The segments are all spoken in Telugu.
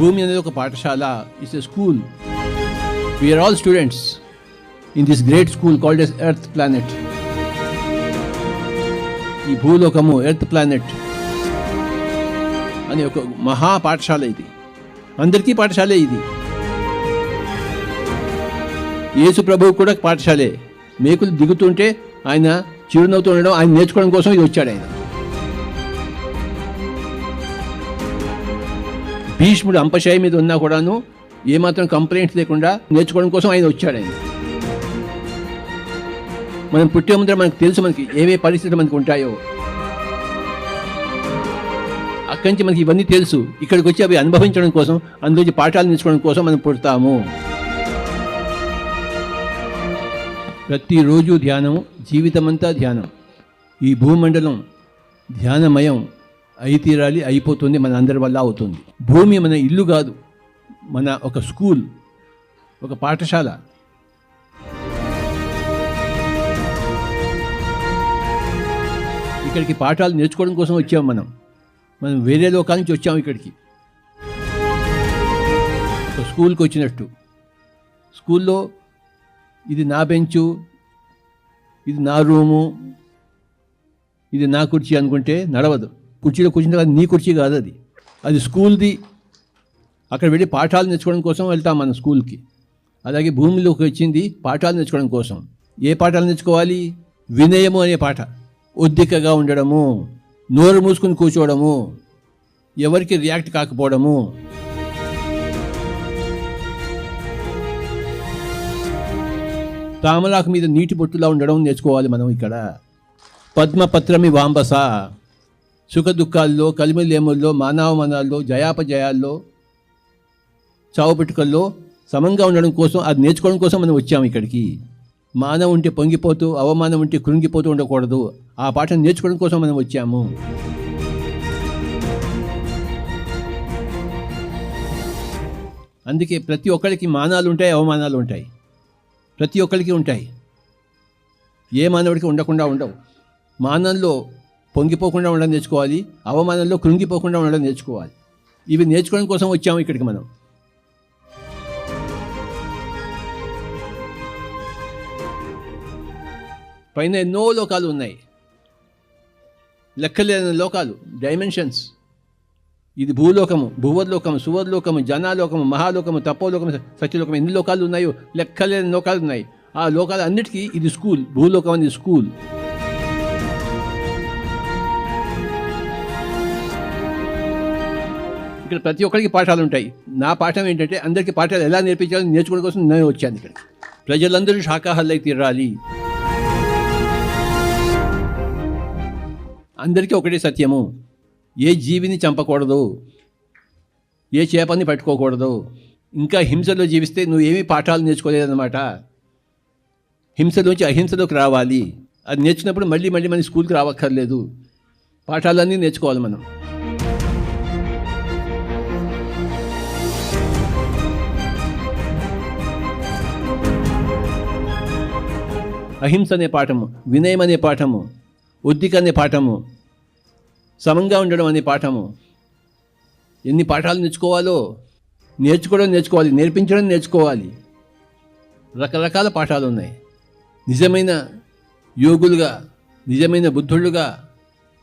భూమి అనేది ఒక పాఠశాల it's a school we're all students in this great school called as earth planet ఈ భూలోకము ఎర్త్ ప్లానెట్ అని ఒక మహా పాఠశాల ఇది. అందరికీ పాఠశాలే ఇది. యేసు ప్రభువు కూడా పాఠశాలే. మేకులు దిగుతుంటే ఆయన చిరునవ్వుతూ ఉండడం ఆయన నేర్చుకోవడం కోసం ఇది వచ్చాడు ఆయన. భీష్ముడు అంపశాయి మీద ఉన్నా కూడాను ఏమాత్రం కంప్లైంట్స్ లేకుండా నేర్చుకోవడం కోసం ఆయన వచ్చాడు ఆయన. మనం పుట్టే ముందర మనకు తెలుసు మనకి ఏవే పరిస్థితులు మనకు ఉంటాయో. అక్కడి నుంచి మనకి ఇవన్నీ తెలుసు. ఇక్కడికి వచ్చి అవి అనుభవించడం కోసం అందులోంచి పాఠాలు నేర్చుకోవడం కోసం మనం పుడతాము. ప్రతిరోజు ధ్యానం జీవితమంతా ధ్యానం. ఈ భూమండలం ధ్యానమయం. అయి తీరాలి అయిపోతుంది మన అందరి వల్ల అవుతుంది. భూమి మన ఇల్లు కాదు మన ఒక స్కూల్ ఒక పాఠశాల. ఇక్కడికి పాఠాలు నేర్చుకోవడం కోసం వచ్చాం మనం. మనం వేరే లోకాల నుంచి వచ్చాము ఇక్కడికి. ఒక స్కూల్కి వచ్చినట్టు. స్కూల్లో ఇది నా బెంచు ఇది నా రూము ఇది నా కుర్చీ అనుకుంటే నడవదు. కుర్చీలో కూర్చుంటే తర్వాత నీ కుర్చీ కాదు అది. అది స్కూల్ది. అక్కడ వెళ్ళి పాఠాలు నేర్చుకోవడం కోసం వెళ్తాం మన స్కూల్కి. అలాగే భూమిలోకి వచ్చింది పాఠాలు నేర్చుకోవడం కోసం. ఏ పాఠాలు నేర్చుకోవాలి? వినయము అనే పాఠ. ఒద్దికగా ఉండడము నోరు మూసుకుని కూర్చోవడము ఎవరికి రియాక్ట్ కాకపోవడము. తామలాకు మీద నీటి బొట్టులా ఉండడం నేర్చుకోవాలి మనం ఇక్కడ. పద్మపత్రమి వాంబస. సుఖ దుఃఖాల్లో కలిమిలేముల్లో మానవమానాల్లో జయాపజయాల్లో చావుపెట్టుకల్లో సమంగా ఉండడం కోసం అది నేర్చుకోవడం కోసం మనం వచ్చాము ఇక్కడికి. మానవ ఉంటే పొంగిపోతూ అవమానం ఉంటే కృంగిపోతూ ఉండకూడదు. ఆ పాఠం నేర్చుకోవడం కోసం మనం వచ్చాము. అందుకే ప్రతి ఒక్కరికి మానాలు ఉంటాయి అవమానాలు ఉంటాయి. ప్రతి ఒక్కరికి ఉంటాయి. ఏ మానవుడికి ఉండకుండా ఉండవు. మానంలో పొంగిపోకుండా ఉండడం నేర్చుకోవాలి. అవమానంలో కృంగిపోకుండా ఉండడం నేర్చుకోవాలి. ఇవి నేర్చుకోవడం కోసం వచ్చాము ఇక్కడికి మనం. పైన ఎన్నో లోకాలు ఉన్నాయి. లెక్కలేని లోకాలు డైమెన్షన్స్ ఇది భూలోకము భువర్లోకము సువర్లోకము జనాలోకము మహాలోకము తపోలోకము సత్యలోకము. ఎన్ని లోకాలు ఉన్నాయో లెక్కలేని లోకాలు ఉన్నాయి. ఆ లోకాలు అన్నిటికీ ఇది స్కూల్ భూలోకం అనేది స్కూల్. ఇక్కడ ప్రతి ఒక్కరికి పాఠాలు ఉంటాయి. నా పాఠం ఏంటంటే అందరికీ పాఠాలు ఎలా నేర్పించాలో నేర్చుకోవడం కోసం నేను వచ్చాను ఇక్కడ. ప్రజలందరూ శాకాహారులై తీరాలి. అందరికీ ఒకటే సత్యము. ఏ జీవిని చంపకూడదు. ఏ చేపని పట్టుకోకూడదు. ఇంకా హింసలో జీవిస్తే నువ్వు ఏమీ పాఠాలు నేర్చుకోలేదన్నమాట. హింసలోంచి అహింసలోకి రావాలి. అది నేర్చుకున్నప్పుడు మళ్ళీ మళ్ళీ మన స్కూల్కి రావక్కర్లేదు. పాఠాలన్నీ నేర్చుకోవాలి మనం. అహింస అనే పాఠము వినయం అనే పాఠము ఉద్దిక అనే పాఠము సమంగా ఉండడం అనే పాఠము. ఎన్ని పాఠాలు నేర్చుకోవాలో నేర్చుకోవడం నేర్చుకోవాలి నేర్పించడం నేర్చుకోవాలి. రకరకాల పాఠాలు ఉన్నాయి. నిజమైన యోగులుగా నిజమైన బుద్ధుళ్ళుగా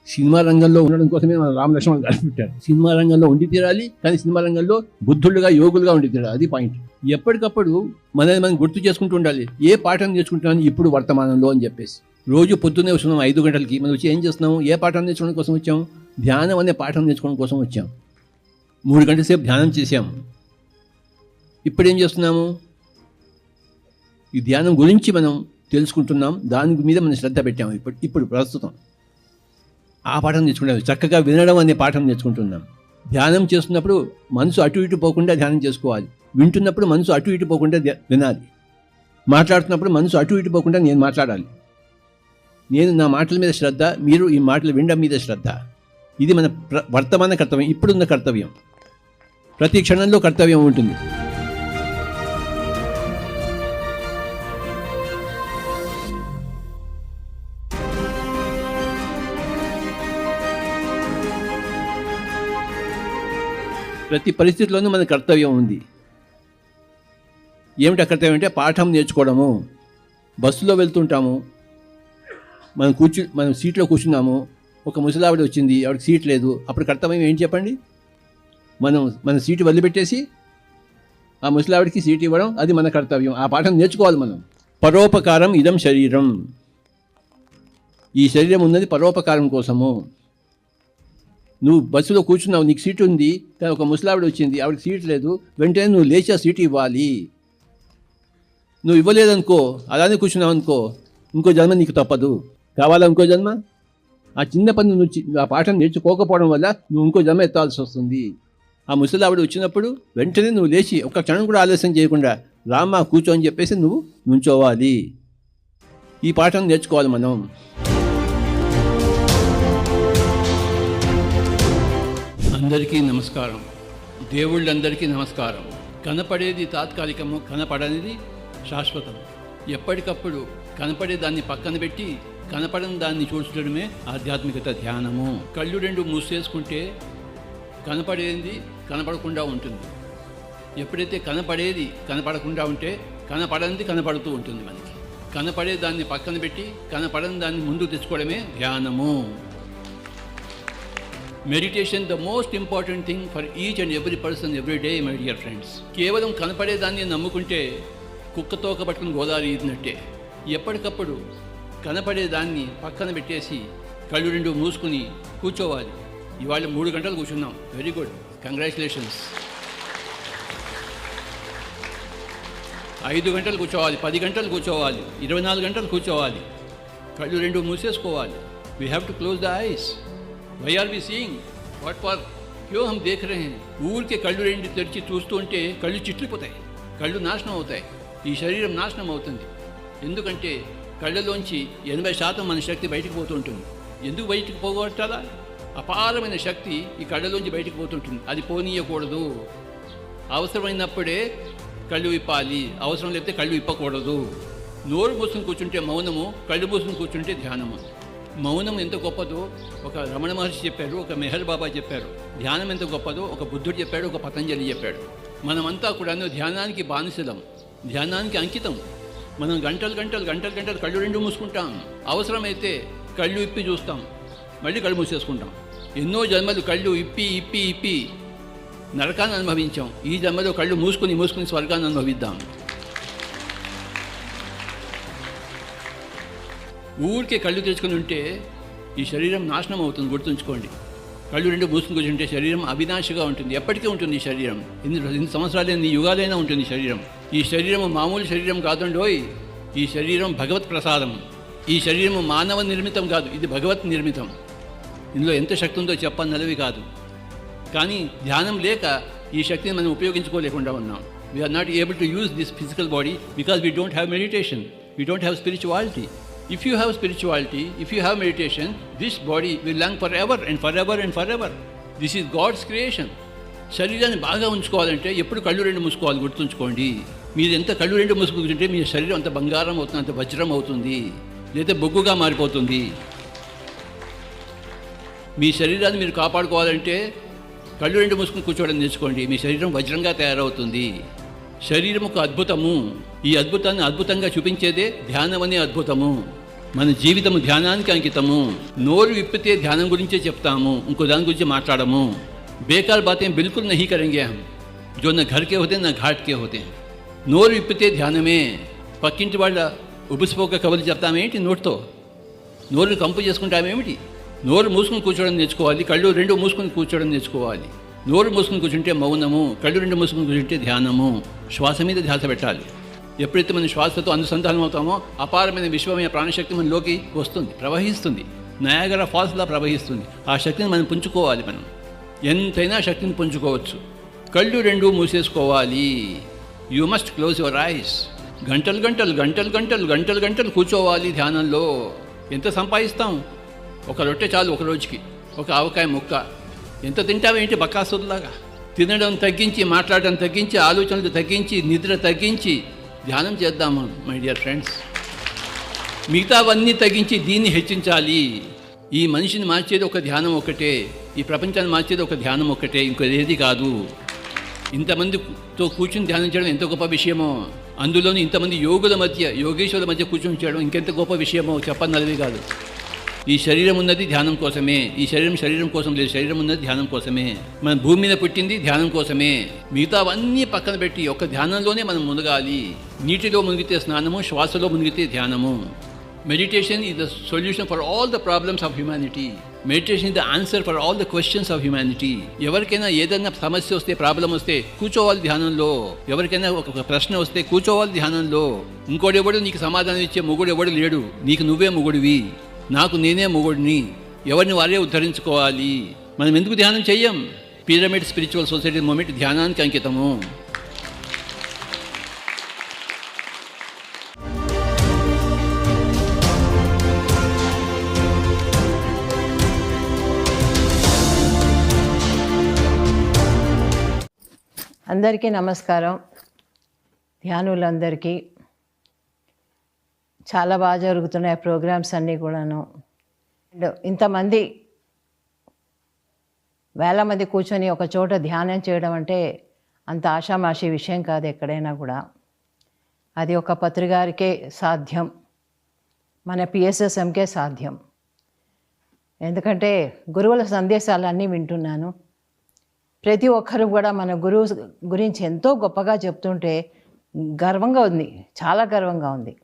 సినిమా రంగంలో ఉండడం కోసమే మన రామలక్ష్మణ్ గారు పెట్టారు. సినిమా రంగంలో ఉండి తీరాలి కానీ సినిమా రంగంలో బుద్ధుళ్ళుగా యోగులుగా ఉండి తీరాలి. అది పాయింట్ ఎప్పటికప్పుడు మనల్ని మనం గుర్తు చేసుకుంటూ ఉండాలి. ఏ పాఠం నేర్చుకుంటున్నాను ఇప్పుడు వర్తమానంలో అని చెప్పేసి. రోజు పొద్దున్నే వస్తున్నాం ఐదు గంటలకి. మనం వచ్చి ఏం చేస్తున్నాం? ఏ పాఠం నేర్చుకోవడం కోసం వచ్చాం? ధ్యానం అనే పాఠం నేర్చుకోవడం కోసం వచ్చాం. మూడు గంటల సేపు ధ్యానం చేసాము ఇప్పుడు ఏం చేస్తున్నాము? ఈ ధ్యానం గురించి మనం తెలుసుకుంటున్నాం. దాని మీద మనం శ్రద్ధ పెట్టాము. ఇప్పుడు ఇప్పుడు ప్రస్తుతం. ఆ పాఠం నేర్చుకుంటాం. చక్కగా వినడం అనే పాఠం నేర్చుకుంటున్నాం. ధ్యానం చేస్తున్నప్పుడు మనసు అటు ఇటు పోకుండా ధ్యానం చేసుకోవాలి. వింటున్నప్పుడు మనసు అటు ఇటు పోకుండా వినాలి. మాట్లాడుతున్నప్పుడు మనసు అటు ఇటు పోకుండా నేను మాట్లాడాలి. నేను నా మాటల మీద శ్రద్ధ మీరు ఈ మాటలు వినడం మీద శ్రద్ధ. ఇది మన ప్ర వర్తమాన కర్తవ్యం ఇప్పుడున్న కర్తవ్యం. ప్రతి క్షణంలో కర్తవ్యం ఉంటుంది. ప్రతి పరిస్థితిలోనూ మన కర్తవ్యం ఉంది. ఏమిటి కర్తవ్యం అంటే పాఠం నేర్చుకోవడము. బస్సులో వెళ్తుంటాము. మనం కూర్చు మనం సీట్లో కూర్చున్నాము. ఒక ముసలావిడ వచ్చింది ఆవిడకి సీట్ లేదు. అప్పుడు కర్తవ్యం ఏం చెప్పండి? మనం మన సీటు వదిలిపెట్టేసి ఆ ముసలావిడికి సీట్ ఇవ్వడం అది మన కర్తవ్యం. ఆ పాఠం నేర్చుకోవాలి మనం. పరోపకారం ఇదం శరీరం. ఈ శరీరం ఉన్నది పరోపకారం కోసము. నువ్వు బస్సులో కూర్చున్నావు నీకు సీట్ ఉంది. కానీ ఒక ముసలావిడ వచ్చింది ఆవిడకి సీట్ లేదు. వెంటనే నువ్వు లేచి ఆ సీట్ ఇవ్వాలి. నువ్వు ఇవ్వలేదనుకో అలానే కూర్చున్నావు అనుకో ఇంకో జన్మ నీకు తప్పదు. కావాలా ఇంకో జన్మ? ఆ చిన్న పని నువ్వు ఆ పాఠం నేర్చుకోకపోవడం వల్ల నువ్వు ఇంకో జన్మ ఎత్తాల్సి వస్తుంది. ఆ ముసలావిడ వచ్చినప్పుడు వెంటనే నువ్వు లేచి ఒక్క క్షణం కూడా ఆలస్యం చేయకుండా రామ్మ కూర్చో అని చెప్పేసి నువ్వు నుంచోవాలి. ఈ పాఠం నేర్చుకోవాలి మనం. అందరికీ నమస్కారం. దేవుళ్ళందరికీ నమస్కారం. కనపడేది తాత్కాలికము కనపడనిది శాశ్వతం ఎప్పటికప్పుడు కనపడే దాన్ని పక్కన పెట్టి కనపడని దాన్ని చూడడమే ఆధ్యాత్మికత ధ్యానము. కళ్ళు రెండు మూసేసుకుంటే కనపడేది కనపడకుండా ఉంటుంది. ఎప్పుడైతే కనపడేది కనపడకుండా ఉంటే కనపడనిది కనపడుతూ ఉంటుంది మనకి. కనపడే దాన్ని పక్కన పెట్టి కనపడని దాన్ని ముందు తెచ్చుకోవడమే ధ్యానము. Meditation the most important thing for each and every person every day my dear friends కేవలం కనపడేదాన్ని నమ్ముకుంటే కుక్కతోక పట్టుకుని గోదావరి ఈదినట్టే ఎప్పటికప్పుడు కనపడేదాన్ని పక్కన పెట్టేసి కళ్ళు రెండు మూసుకుని కూర్చోవాలి. ఇవాళ మూడు గంటలు కూర్చున్నాం. వెరీ గుడ్ కంగ్రాచులేషన్స్ ఐదు గంటలు కూర్చోవాలి. పది గంటలు కూర్చోవాలి. ఇరవై నాలుగు గంటలు కూర్చోవాలి. కళ్ళు రెండు మూసేసుకోవాలి. We have to close the eyes why are we seeing what for quo హమ్ దేఖ రే ఊరికే కళ్ళు రెండు తెరిచి చూస్తూ ఉంటే కళ్ళు చిట్లిపోతాయి కళ్ళు నాశనం అవుతాయి ఈ శరీరం నాశనం అవుతుంది ఎందుకంటే కళ్ళలోంచి ఎనభై శాతం మన శక్తి బయటకు పోతుంటుంది. ఎందుకు బయటకు పోగొట్టాలా? అపారమైన శక్తి ఈ కళ్ళలోంచి బయటకు పోతుంటుంది. అది పోనీయకూడదు. అవసరమైనప్పుడే కళ్ళు విప్పాలి. అవసరం లేకపోతే కళ్ళు విప్పకూడదు. నోరు మూసుకుని కూర్చుంటే మౌనము కళ్ళు మూసుకుని కూర్చుంటే ధ్యానము. మౌనం ఎంత గొప్పదో ఒక రమణ మహర్షి చెప్పారు ఒక మెహర్ బాబా చెప్పారు ధ్యానం ఎంత గొప్పదో ఒక బుద్ధుడు చెప్పాడు ఒక పతంజలి చెప్పాడు. మనమంతా కూడా ధ్యానానికి బానిసలం ధ్యానానికి అంకితం. మనం గంటలు గంటలు గంటలు గంటలు కళ్ళు రెండు మూసుకుంటాం. అవసరమైతే కళ్ళు ఇప్పి చూస్తాం మళ్ళీ కళ్ళు మూసేసుకుంటాం. ఎన్నో జన్మలు కళ్ళు ఇప్పి ఇప్పి ఇప్పి నరకాన్ని అనుభవించాం. ఈ జన్మలో కళ్ళు మూసుకుని మూసుకుని స్వర్గాన్ని అనుభవిద్దాం. ఊరికే కళ్ళు తెచ్చుకొని ఉంటే ఈ శరీరం నాశనం అవుతుంది గుర్తుంచుకోండి. కళ్ళు రెండు మూసుకుని కూర్చుంటే శరీరం అవినాశిగా ఉంటుంది. ఎప్పటికీ ఉంటుంది ఈ శరీరం. ఎన్ని ఎన్ని సంవత్సరాలు ఎన్ని యుగాలైనా ఉంటుంది ఈ శరీరం. ఈ శరీరం మామూలు శరీరం కాదండోయ్ ఈ శరీరం భగవత్ ప్రసాదం. ఈ శరీరం మానవ నిర్మితం కాదు ఇది భగవత్ నిర్మితం. ఇందులో ఎంత శక్తి ఉందో చెప్పన్నలవి కాదు. కానీ ధ్యానం లేక ఈ శక్తిని మనం ఉపయోగించుకోలేకుండా ఉన్నాం. We're not able to use this physical body because we don't have meditation we don't have spirituality if you have spirituality if you have meditation this body will long for ever and for ever and for ever this is God's creation శరీరాన్ని బాగా ఉంచుకోవాలంటే ఎప్పుడు కళ్ళు రెండు మూసుకోవాలి గుర్తుంచుకోండి. మీరు ఎంత కళ్ళు రెండు మూసుకుంటుంటే మీ శరీరం అంత బంగారం అవుతుంది అంత వజ్రం అవుతుంది లేదా బొగ్గుగా మారిపోతుంది. మీ శరీరాన్ని మీరు కాపాడుకోవాలంటే కళ్ళు రెండు మూసుకుని కూర్చోవడం నేర్చుకోండి. మీ శరీరం వజ్రంగా తయారవుతుంది. శరీరం ఒక అద్భుతము. ఈ అద్భుతాన్ని అద్భుతంగా చూపించేదే ధ్యానం అనే అద్భుతము. మన జీవితం ధ్యానానికి అంకితము. నోరు విప్పితే ధ్యానం గురించే చెప్తాము. ఇంకో దాని గురించి మాట్లాడము. బేకార్ బాతేం బిల్కుల్ నహీ కరెంగే హం జో నా ఘర్కే హోతే నా ఘాట్ కే హోతే. నోరు విప్పితే ధ్యానమే. పక్కింటి వాళ్ళ ఉబుసిపోక కబుర్లు చెప్తామేంటి నోటితో? నోరు కంపు చేసుకుంటామేమిటి నోరు మూసుకుని కూర్చోడం నేర్చుకోవాలి. కళ్ళు రెండు మూసుకుని కూర్చోడం నేర్చుకోవాలి. నోరు మూసుకుని కూర్చుంటే మౌనము. కళ్ళు రెండు మూసుకుని కూర్చుంటే ధ్యానము. శ్వాస మీద ధ్యాస పెట్టాలి. ఎప్పుడైతే మనం శ్వాసతో అనుసంధానం అవుతామో అపారమైన విశ్వమైన ప్రాణశక్తి మనలోకి వస్తుంది ప్రవహిస్తుంది. నయాగర ఫాల్స్లా ప్రవహిస్తుంది. ఆ శక్తిని మనం పుంజుకోవాలి మనం. ఎంతైనా శక్తిని పుంజుకోవచ్చు. కళ్ళు రెండు మూసేసుకోవాలి. You must close your eyes గంటలు గంటలు గంటలు గంటలు గంటలు గంటలు కూర్చోవాలి ధ్యానంలో. ఎంత సంపాదిస్తాం? ఒక రొట్టె చాలు ఒక రోజుకి. ఒక ఆవకాయ ముక్క. ఎంత తింటావేంటి బకాసులాగా తినడం తగ్గించి మాట్లాడడం తగ్గించి ఆలోచనలు తగ్గించి నిద్ర తగ్గించి ధ్యానం చేద్దాము మై డియర్ ఫ్రెండ్స్ మిగతావన్నీ తగ్గించి దీన్ని హెచ్చించాలి. ఈ మనిషిని మార్చేది ఒక ధ్యానం ఒకటే ఈ ప్రపంచాన్ని మార్చేది ఒక ధ్యానం ఒకటే ఇంకోది కాదు. ఇంతమందితో కూర్చుని ధ్యానం చేయడం ఎంత గొప్ప విషయమో అందులోనూ ఇంతమంది యోగుల మధ్య యోగేశ్వరుల మధ్య కూర్చొని చేయడం ఇంకెంత గొప్ప విషయమో చెప్పన్నది కాదు. ఈ శరీరం ఉన్నది ధ్యానం కోసమే. ఈ శరీరం శరీరం కోసం లేదు శరీరం ఉన్నది ధ్యానం కోసమే. మన భూమి మీద పుట్టింది ధ్యానం కోసమే. మిగతావన్నీ పక్కన పెట్టి ఒక ధ్యానంలోనే మనం మునగాలి. నీటిలో మునిగితే స్నానము శ్వాసలో మునిగితే ధ్యానము. Meditation is the solution for all the problems of humanity meditation the answer for all the questions of humanity ఎవరికైనా ఏదైనా సమస్య వస్తే ప్రాబ్లం వస్తే కూర్చోవాలి ధ్యానంలో. ఎవరికైనా ఒక ఒక ప్రశ్న వస్తే కూర్చోవాలి ధ్యానంలో. ఇంకోటి ఎవడు నీకు సమాధానం ఇచ్చే మొగుడు ఎవడు లేడు. నీకు నువ్వే మొగుడివి. నాకు నేనే మొగుడిని. ఎవరిని వారే ఉద్ధరించుకోవాలి. మనం ఎందుకు ధ్యానం చెయ్యం? పిరమిడ్ స్పిరిచువల్ సొసైటీ మూమెంట్ ధ్యానానికి అంకితము. అందరికీ నమస్కారం. ధ్యానులందరికీ చాలా బాగా జరుగుతున్నాయి ప్రోగ్రామ్స్ అన్నీ కూడాను. అండ్ ఇంతమంది వేల మంది కూర్చొని ఒక చోట ధ్యానం చేయడం అంటే అంత ఆషామాషి విషయం కాదు ఎక్కడైనా కూడా. అది ఒక పత్రికారికే సాధ్యం. మన పిఎస్ఎస్ఎంకే సాధ్యం. ఎందుకంటే గురువుల సందేశాలన్నీ వింటున్నాను. ప్రతి ఒక్కరు కూడా మన గురువు గురించి ఎంతో గొప్పగా చెప్తుంటే గర్వంగా ఉంది చాలా గర్వంగా ఉంది.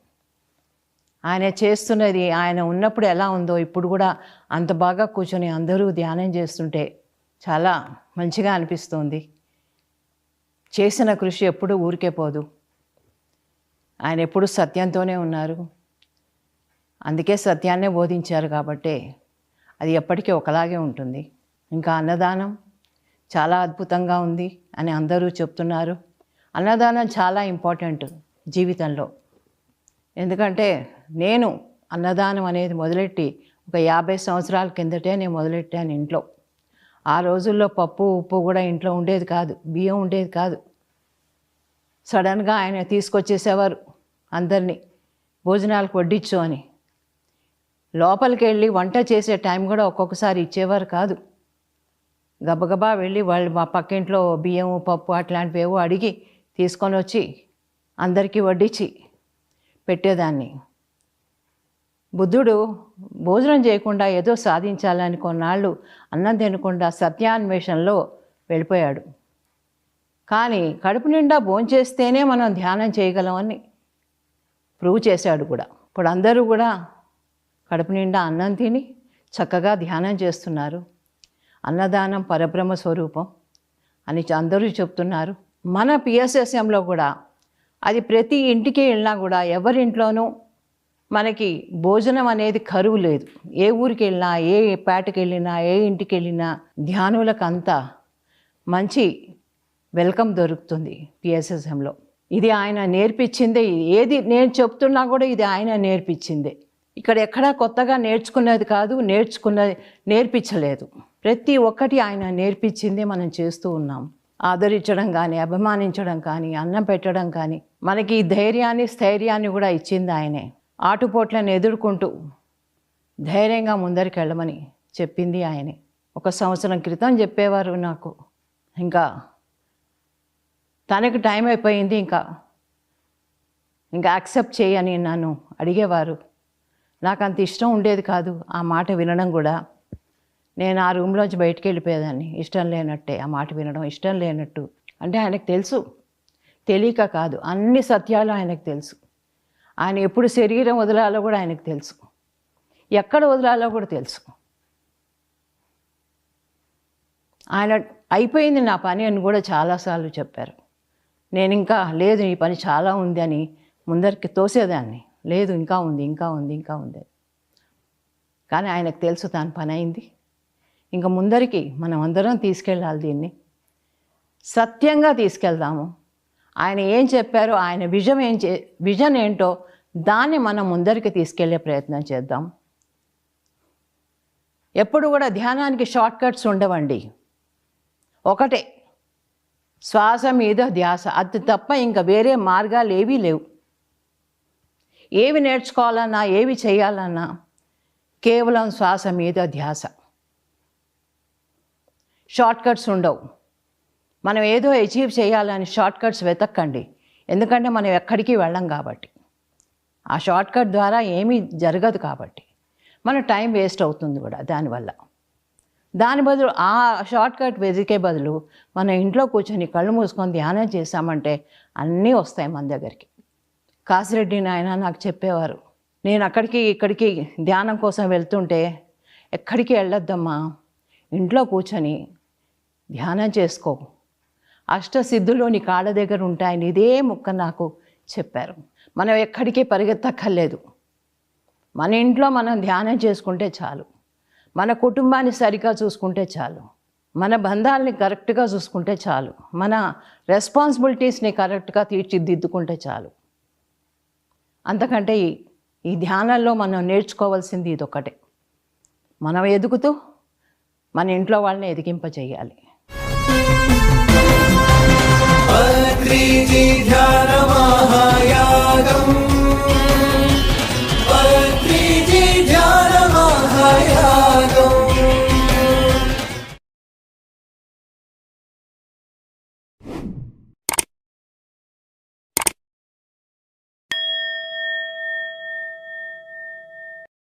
ఆయన చేస్తున్నది ఆయన ఉన్నప్పుడు ఎలా ఉందో ఇప్పుడు కూడా అంత బాగా కూర్చొని అందరూ ధ్యానం చేస్తుంటే చాలా మంచిగా అనిపిస్తుంది. చేసిన కృషి ఎప్పుడూ ఊరికే పోదు. ఆయన ఎప్పుడు సత్యంతోనే ఉన్నారు. అందుకే సత్యాన్నే బోధించారు కాబట్టే అది ఎప్పటికీ ఒకలాగే ఉంటుంది. ఇంకా అన్నదానం చాలా అద్భుతంగా ఉంది అని అందరూ చెప్తున్నారు. అన్నదానం చాలా ఇంపార్టెంట్ జీవితంలో. ఎందుకంటే నేను అన్నదానం అనేది మొదలెట్టి ఒక యాభై సంవత్సరాల కిందటే నేను మొదలెట్టాను ఇంట్లో. ఆ రోజుల్లో పప్పు ఉప్పు కూడా ఇంట్లో ఉండేది కాదు బియ్యం ఉండేది కాదు. సడన్గా ఆయన తీసుకొచ్చేసేవారు అందరినీ భోజనాలకు వడ్డించు అని. లోపలికి వెళ్ళి వంట చేసే టైం కూడా ఒక్కొక్కసారి ఇచ్చేవారు కాదు. గబగబా వెళ్ళి వాళ్ళు మా పక్కింట్లో బియ్యం పప్పు అట్లాంటివి ఏవో అడిగి తీసుకొని వచ్చి అందరికీ వడ్డించి పెట్టేదాన్ని. బుద్ధుడు భోజనం చేయకుండా ఏదో సాధించాలని కొన్నాళ్ళు అన్నం తినకుండా సత్యాన్వేషణలో వెళ్ళిపోయాడు. కానీ కడుపు నిండా భోంచేస్తేనే మనం ధ్యానం చేయగలమని ప్రూవ్ చేశాడు కూడా. ఇప్పుడు అందరూ కూడా కడుపు నిండా అన్నం తిని చక్కగా ధ్యానం చేస్తున్నారు. అన్నదానం పరబ్రహ్మ స్వరూపం అని అందరూ చెప్తున్నారు. మన పిఎస్ఎస్ఎంలో కూడా అది ప్రతి ఇంటికి వెళ్ళినా కూడా ఎవరింట్లోనూ మనకి భోజనం అనేది కరువు లేదు. ఏ ఊరికి వెళ్ళినా ఏ పేటకి వెళ్ళినా ఏ ఇంటికి వెళ్ళినా ధ్యానులకంతా మంచి వెల్కమ్ దొరుకుతుంది పిఎస్ఎస్ఎంలో ఇది ఆయన నేర్పించిందే. ఏది నేను చెప్తున్నా కూడా ఇది ఆయన నేర్పించిందే. ఇక్కడ ఎక్కడా కొత్తగా నేర్చుకున్నది కాదు నేర్చుకున్నది నేర్పించలేదు. ప్రతి ఒక్కటి ఆయన నేర్పించిందే మనం చేస్తూ ఉన్నాం. ఆదరించడం కానీ అభిమానించడం కానీ అన్నం పెట్టడం కానీ మనకి ఈ ధైర్యాన్ని స్థైర్యాన్ని కూడా ఇచ్చింది ఆయనే. ఆటుపోట్లను ఎదుర్కొంటూ ధైర్యంగా ముందరికి వెళ్ళమని చెప్పింది ఆయనే. ఒక సంవత్సరం క్రితం చెప్పేవారు నాకు. ఇంకా తనకి టైం అయిపోయింది ఇంకా ఇంకా యాక్సెప్ట్ చేయని నన్ను అడిగేవారు. నాకు అంత ఇష్టం ఉండేది కాదు ఆ మాట వినడం కూడా. నేను ఆ రూమ్లోంచి బయటికి వెళ్ళిపోయేదాన్ని. ఇష్టం లేనట్టే. ఆ మాట వినడం ఇష్టం లేనట్టు. అంటే ఆయనకు తెలుసు. తెలియక కాదు. అన్ని సత్యాలు ఆయనకు తెలుసు. ఆయన ఎప్పుడు శరీరం వదలాలో కూడా ఆయనకు తెలుసు. ఎక్కడ వదలాలో కూడా తెలుసు. ఆయన అయిపోయింది నా పని అని కూడా చాలాసార్లు చెప్పారు. నేను ఇంకా లేదు ఈ పని చాలా ఉంది అని ముందరికి తోసేదాన్ని. లేదు ఇంకా ఉంది ఇంకా ఉంది ఇంకా ఉంది కానీ ఆయనకు తెలుసు దాని పని అయింది. ఇంకా ముందరికి మనం అందరం తీసుకెళ్ళాలి దీన్ని. సత్యంగా తీసుకెళ్దాము. ఆయన ఏం చెప్పారో ఆయన విజన్ ఏం చే విజన్ ఏంటో దాన్ని మనం ముందరికి తీసుకెళ్ళే ప్రయత్నం చేద్దాం. ఎప్పుడు కూడా ధ్యానానికి షార్ట్ కట్స్ ఉండవండి. ఒకటే శ్వాస మీద ధ్యాస. అది తప్ప ఇంకా వేరే మార్గాలు ఏవీ లేవు. ఏవి నేర్చుకోవాలన్నా ఏవి చేయాలన్నా కేవలం శ్వాస మీద ధ్యాస. షార్ట్ కట్స్ ఉండవు. మనం ఏదో అచీవ్ చేయాలని షార్ట్ కట్స్ వెతక్కండి. ఎందుకంటే మనం ఎక్కడికి వెళ్ళం కాబట్టి. ఆ షార్ట్ కట్ ద్వారా ఏమీ జరగదు కాబట్టి. మన టైం వేస్ట్ అవుతుంది కూడా దానివల్ల దాని బదులు ఆ షార్ట్ కట్ వెతికే బదులు మన ఇంట్లో కూర్చొని కళ్ళు మూసుకొని ధ్యానం చేశామంటే అన్నీ వస్తాయి మన దగ్గరికి. కాసిరెడ్డి నాయన నాకు చెప్పేవారు నేను అక్కడికి ఇక్కడికి ధ్యానం కోసం వెళ్తుంటే ఎక్కడికి వెళ్ళొద్దమ్మా? ఇంట్లో కూర్చొని ధ్యానం చేసుకో అష్టసిద్ధులు నీ కాళ్ళ దగ్గర ఉంటాయని ఇదే ముక్క నాకు చెప్పారు. మనం ఎక్కడికి పరిగెత్తక్కర్లేదు. మన ఇంట్లో మనం ధ్యానం చేసుకుంటే చాలు. మన కుటుంబాన్ని సరిగా చూసుకుంటే చాలు. మన బంధాలని కరెక్ట్గా చూసుకుంటే చాలు. మన రెస్పాన్సిబిలిటీస్ని కరెక్ట్గా తీర్చిదిద్దుకుంటే చాలు. అంతకంటే ఈ- ఈ ధ్యానంలో మనం నేర్చుకోవాల్సింది ఇదొకటే మనం ఎదుగుతూ మన ఇంట్లో వాళ్ళని ఎదిగింపజేయాలి. ध्यानमाहायागम्